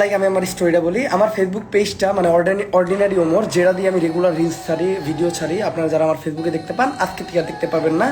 Like আমি আমার স্টোরিটা বলি, আমার ফেসবুক পেজটা মানে অর্ডিনারি ওমর যেটা দিয়ে আমি রেগুলার রিলস ছাড়ি ভিডিও ছাড়ি, আপনারা যারা আমার ফেসবুকে দেখতে পান, আজকে থেকে দেখতে পাবেন না।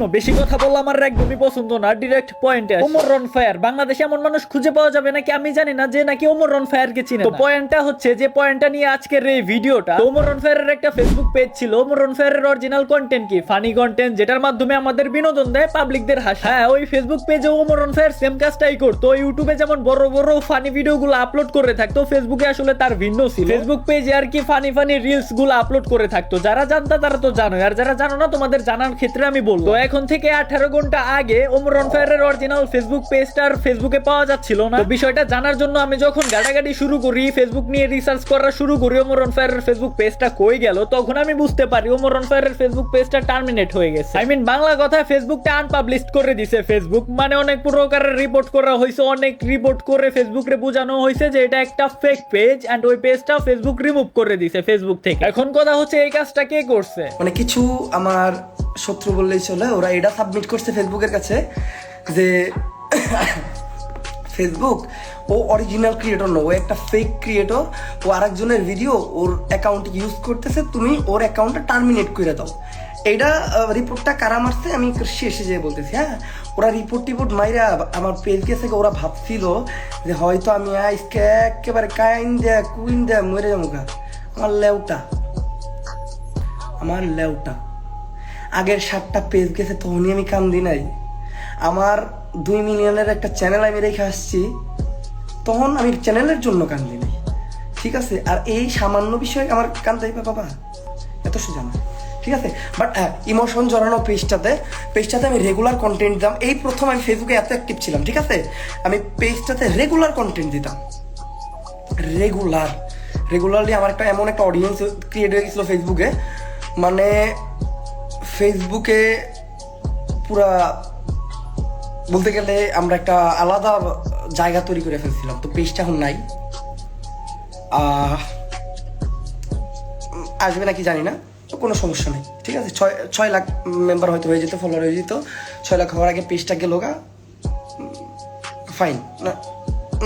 শুনো বেশি কথা বললে আমার একদমই পছন্দ না ডিরেক্ট পয়েন্টে ওমর রন ফায়ার বাংলাদেশে এমন মানুষ খুঁজে পাওয়া যাবে নাকি আমি জানি না যে নাকি ওমর রন ফায়ার কে চিনে তো পয়েন্টটা হচ্ছে যে পয়েন্টটা নিয়ে আজকের এই ভিডিওটা ওমর রন ফায়ারের একটা ফেসবুক পেজ ছিল ওমর রন ফায়ারের অরিজিনাল কন্টেন্ট কি? ফানি কন্টেন্ট যেটার মাধ্যমে আমাদের বিনোদন দেয় পাবলিকদের হাসি। হ্যাঁ ওই ফেসবুক পেজে ওমর রন ফায়ার সেম কাজটাই করতো। ইউটিউবে যেমন বড় বড় ফানি ভিডিও গুলো আপলোড করে থাকতো ফেসবুকে আসলে তার ভিন্ন ছিল। ফেসবুক পেজে আর কি ফানি ফানি রিলসগুলো আপলোড করে থাকতো। যারা জানতা তারা তো জানো আর যারা জানো না তোমাদের জানার ক্ষেত্রে আমি বলব। এখন থেকে আঠারো ঘণ্টা আগে ওমর রন ফায়ারের অরিজিনাল ফেসবুক পেজটার ফেসবুকে পাওয়া যাচ্ছিল না। বিষয়টা জানার জন্য আমি যখন গাড়াগাড়ি শুরু করি ফেসবুক নিয়ে রিসার্চ করা শুরু করি, ওমর রন ফায়ারের ফেসবুক পেজটা কই গেল, তখন আমি বুঝতে পারি ওমর রন ফায়ারের ফেসবুক পেজটা টার্মিনেট হয়ে গেছে। আই মিন বাংলা কথা ফেসবুকটা আনপাবলিশ করে দিছে ফেসবুক মানে অনেক প্রকারের রিপোর্ট করা হয়েছে, অনেক রিপোর্ট করে ফেসবুকে বোঝানো হয়েছে যে এটা একটা ফেক পেজ এন্ড ওই পেজটা ফেসবুক রিমুভ করে দিছে ফেসবুক থেকে। এখন কথা হচ্ছে এই কাজটা কে করছে? মানে কিছু আমার শত্রু বললেই চলে। ওরা এটা সাবমিট করছে ফেসবুকের কাছে যে ফেসবুক ও অরিজিনাল ক্রিয়েটর না ও একটা ফেক ক্রিয়েটর ও আরেকজনের ভিডিও ওর অ্যাকাউন্ট ইউজ করতেছে, তুমি ওর অ্যাকাউন্টটা টার্মিনেট করে দাও। এইটা রিপোর্টটা কারা মারছে? আমি শেষে যেয়ে বলতেছি হ্যাঁ? ওরা রিপোর্ট টিপোর্ট মাইরা আমার পেজ গেছে ওরা ভাবছিল যে হয়তো আমি আজকে একেবারে কাইন দেয়া, কুইন দেয়া মরে যাব। আমার লেউটা আমার লেউটা। আগের সাতটা পেজ গেছে, তখনই আমি কান্দি নাই। আমার দুই মিলিয়নের একটা চ্যানেল আমি রেখে আসছি, তখন আমি চ্যানেলের জন্য কান্দি নাই। ঠিক আছে? আর এই সামান্য বিষয়ে আমার কান্দতে হইবে বাবা। এত সোজা না। ঠিক আছে? বাট ইমোশন জড়ানো পেজটাতে পেজটাতে আমি রেগুলার কন্টেন্ট দিতাম। এই প্রথম আমি ফেসবুকে এত অ্যাক্টিভ ছিলাম, ঠিক আছে? আমি পেজটাতে রেগুলার কন্টেন্ট দিতাম। রেগুলার রেগুলারলি আমার একটা এমন একটা অডিয়েন্স ক্রিয়েট হয়ে গেছিল ফেসবুকে মানে ফেসবুকে পুরা বলতে গেলে আমরা একটা আলাদা জায়গা তৈরি করে ফেলছিলাম, তো পেজটা এখন নাই। আসবে নাকি জানি না কোনো সমস্যা নেই, ঠিক আছে? ছয় ছয় লাখ মেম্বার হয়তো হয়ে যেত ফলোয়ার হয়ে যেত, ছয় লাখ হওয়ার আগে পেজটা গেল গা ফাইন না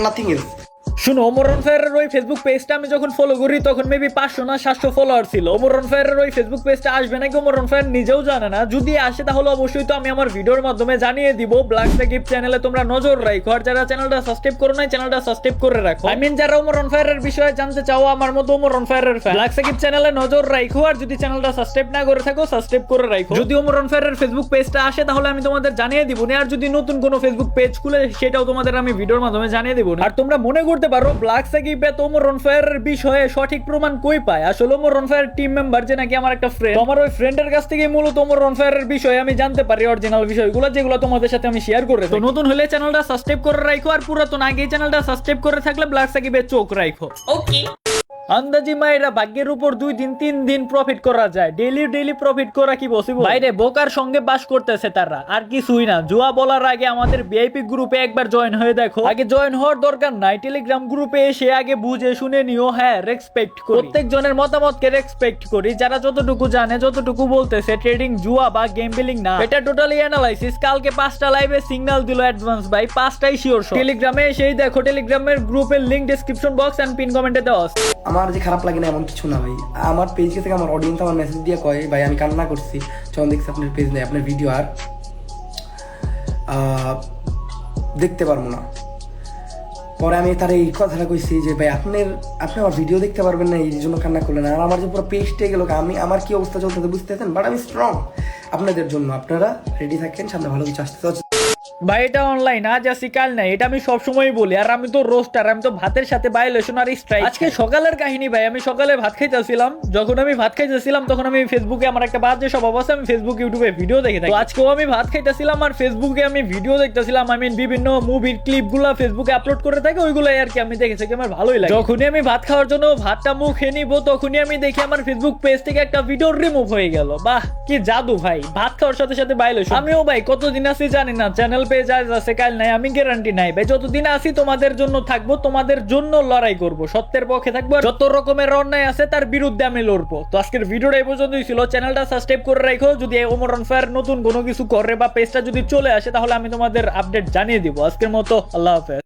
নাথিং এলস শুনো ওমরন ফায়ারের ওই ফেসবুক পেজটা আমি যখন ফলো করি, তখন মেবি পাঁচশো না সাতশো ফলোয়ার ছিল। ওমরন ফায়ারের ওই ফেসবুক পেজটা আসবে নাকি ওমরন ফায়ার নিজেও জানে না। যদি আসে, তাহলে অবশ্যই তো আমি আমার ভিডিওর মাধ্যমে জানিয়ে দিব। ব্ল্যাক সাকিব চ্যানেলে তোমরা নজর রাখো। আর যারা চ্যানেলটা সাবস্ক্রাইব করো নাই চ্যানেলটা সাবস্ক্রাইব করে রাখো। আই মিন যারা ওমরন ফায়ারের বিষয়ে জানতে চাও, আমার মতো ওমরন ফায়ারের ফ্যান ব্ল্যাক সাকিব চ্যানেলে নজর রাখো। আর যদি চ্যানেলটা সাবস্ক্রাইব না করে থাকো সাবস্ক্রাইব করে রাখো। যদি ওমরন ফায়ারের ফেসবুক পেজটা আসে, তাহলে আমি তোমাদের জানিয়ে দিব না। আর যদি নতুন কোনো ফেসবুক পেজ খুলে, সেটাও তোমাদের আমি ভিডিওর মাধ্যমে জানিয়ে দিব আর তোমরা মনে করতে পারো ব্ল্যাক সাকিব এত ওমরন ফায়ারের বিষয়ে সঠিক প্রমাণ কই পায়? আসলে ওমরন ফায়ার টিম মেম্বার যে নাকি আমার একটা ফ্রেন্ড আমার ওই ফ্রেন্ডের কাছ থেকে মূলত ওমরন ফায়ারের বিষয়ে আমি জানতে পারি অরিজিনাল বিষয়গুলো, যেগুলো তোমাদের সাথে আমি শেয়ার করে তো নতুন হলে চ্যানেলটা সাবস্ক্রাইব করে রাখো আর পুরাতন আগে চ্যানেলটা সাবস্ক্রাইব করে থাকলে ব্ল্যাক সাকিবের চোখ রাখো ওকে আন্দাজি মায়েরা ভাগ্যের উপর দুই দিন তিন দিন প্রফিট করা যায়। ডেইলি ডেইলি প্রফিট করা কি পসিবল বাইরে বোকার সঙ্গে বাস করতেছে তারা। আর কিছুই না। জুয়া বলার আগে আমাদের ভিআইপি গ্রুপে একবার জয়েন হয়ে দেখো। আগে জয়েন হওয়ার দরকার নাই। টেলিগ্রাম গ্রুপে এসে আগে বুঝে শুনে নিও হ্যাঁ রেসপেক্ট করি। প্রত্যেক জনের মতামতকে রেসপেক্ট করি। যারা যতটুকু জানে যতটুকু বলতেছে ট্রেডিং জুয়া বা গেম বিলিং না। এটা টোটালি অ্যানালাইসিস কালকে পাঁচটা লাইভে সিগন্যাল দিল অ্যাডভান্স ভাই। পাঁচটাই শিওর টেলিগ্রামে এসেই দেখো। টেলিগ্রামের গ্রুপের link description box and pin কমেন্টে দেওয়া আছে। আমার যে খারাপ লাগে না এমন কিছু না ভাই। আমার পেজ থেকে আমার অডিয়েন্স আমার মেসেজ দিয়ে কয়, ভাই, আমি কান্না করছি। যখন দেখছি আপনার পেজ নেই, আপনার ভিডিও আর দেখতে পারব না। পরে আমি তার এই কথাটা কইছি যে, ভাই, আপনার, আপনি আমার ভিডিও দেখতে পারবেন না, এই জন্য কান্না করলেন। আর আমার যে পুরো পেজটাই গেল আমি, আমার কি অবস্থা চলতেছে বুঝতেছেন? বাট আমি স্ট্রং আপনাদের জন্য। আপনারা রেডি থাকেন, সামনে ভালো কিছু আসতে ভাই, এটা অনলাইন আজ আসি কাল নাই, এটা আমি সবসময় বলি। আর আমি তো রোস্টার আমি তো ভাতের সাথে বাই ভায়োলেশন আর স্ট্রাইক আজকে সকালের কাহিনী ভাই, আমি সকালে ভাত খাইতেছিলাম, যখন আমি ভাত খাইতেছিলাম, তখন আমি ফেসবুকে আমার একটা বাজে স্বভাব আছে, আমি ফেসবুক, ইউটিউবে ভিডিও দেখে থাকি। আজকেও আমি ভাত খাইতেছিলাম আর ফেসবুকে আমি ভিডিও দেখতেছিলাম আমি বিভিন্ন মুভির ক্লিপগুলো ফেসবুকে আপলোড করে থাকি, ওইগুলাই আর কি আমি দেখেছি আমার ভালোই লাগে। যখনই আমি ভাত খাওয়ার জন্য ভাতটা মুখে নিব, তখনই আমি দেখি আমার ফেসবুক পেজ থেকে একটা ভিডিও রিমুভ হয়ে গেল। বাহ, কি জাদু ভাই, ভাত খাওয়ার সাথে সাথে ভাইলেশন আমিও ভাই, কতদিন আছি জানি না চ্যানেল পেজ আজ আছে কাল নাই, আমি গ্যারান্টি নাই। ভাই, যতদিন আছি তোমাদের জন্য থাকব, তোমাদের জন্য লড়াই করব। সত্যের পক্ষে থাকব যত রকমের অন্যায় আছে, তার বিরুদ্ধে আমি লড়বো। তো আজকের ভিডিওটা এই পর্যন্তই ছিল। চ্যানেলটা সাবস্ক্রাইব করে রাখো। যদি ওমর ফায়ার নতুন কোনো কিছু করে বা পেজটা যদি চলে আসে, তাহলে আমি তোমাদের আপডেট জানিয়ে দিব। আজকের মতো, আল্লাহ হাফেজ।